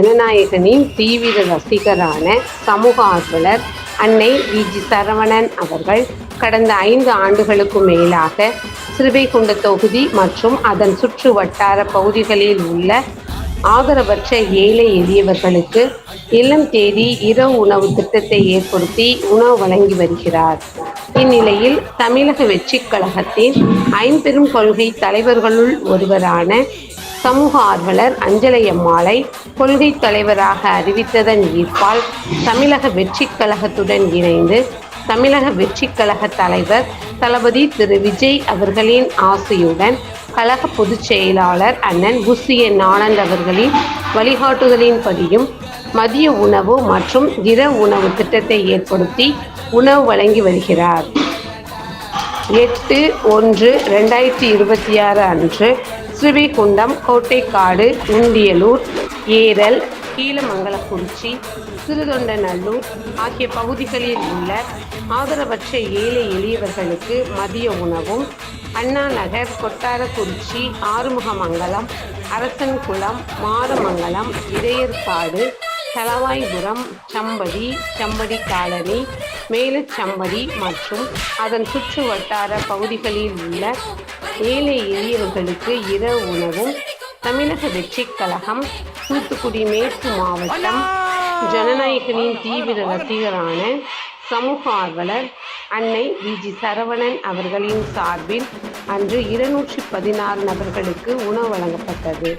ஜனநாயகனின் தீவிர ரசிகரான சமூக ஆர்வலர் அன்னை வி. ஜி. சரவணன் அவர்கள் கடந்த ஐந்து ஆண்டுகளுக்கு மேலாக சிறுவைகுண்ட தொகுதி மற்றும் அதன் சுற்று வட்டார பகுதிகளில் உள்ள ஆதரவற்ற ஏழை எளியவர்களுக்கு இல்லம் தேடி இரவு உணவு திட்டத்தை ஏற்படுத்தி உணவு வழங்கி வருகிறார். இந்நிலையில் தமிழக வெற்றிக் கழகத்தின் ஐம்பெரும் கொள்கை தலைவர்களுள் ஒருவரான சமூக ஆர்வலர் அஞ்சலை அம்மாளை கொள்கை தலைவராக அறிவித்ததன் ஈர்ப்பால் தமிழக வெற்றிக் கழகத்துடன் இணைந்து தமிழக வெற்றிக் கழக தலைவர் தளபதி திரு. விஜய் அவர்களின் ஆசையுடன் கழக பொதுச் செயலாளர் அண்ணன் புசியன் ஆனந்த் அவர்களின் வழிகாட்டுதலின்படியும் மதிய உணவு மற்றும் இர உணவு திட்டத்தை ஏற்படுத்தி உணவு வழங்கி வருகிறார். எட்டு ஒன்று ரெண்டாயிரத்தி இருபத்தி ஆறு அன்று ஸ்ரீவிகுண்டம் கோட்டைக்காடு உண்டியலூர் ஏரல் கீழமங்கலக்குறிச்சி சிறுதொண்டநல்லூர் ஆகிய பகுதிகளில் உள்ள ஆதரவற்ற ஏழை எளியவர்களுக்கு மதிய உணவும் அண்ணா நகர் கொட்டாரக்குறிச்சி ஆறுமுகமங்கலம் அரசன்குளம் மாரமங்கலம் இடையர்காடு தலவாய்புரம் சம்படி சம்படி காலனி மேலச்சம்படி மற்றும் அதன் சுற்று வட்டார பகுதிகளில் உள்ள ஏழை எளியவர்களுக்கு இரவு உணவும் தமிழக வெற்றிக் கழகம் தூத்துக்குடி மேற்கு மாவட்டம் ஜனநாயகனின் தீவிர ரசிகரான சமூக ஆர்வலர் அன்னை விஜி சரவணன் அவர்களின் சார்பில் அன்று இருநூற்றி பதினாறு நபர்களுக்கு உணவு வழங்கப்பட்டது.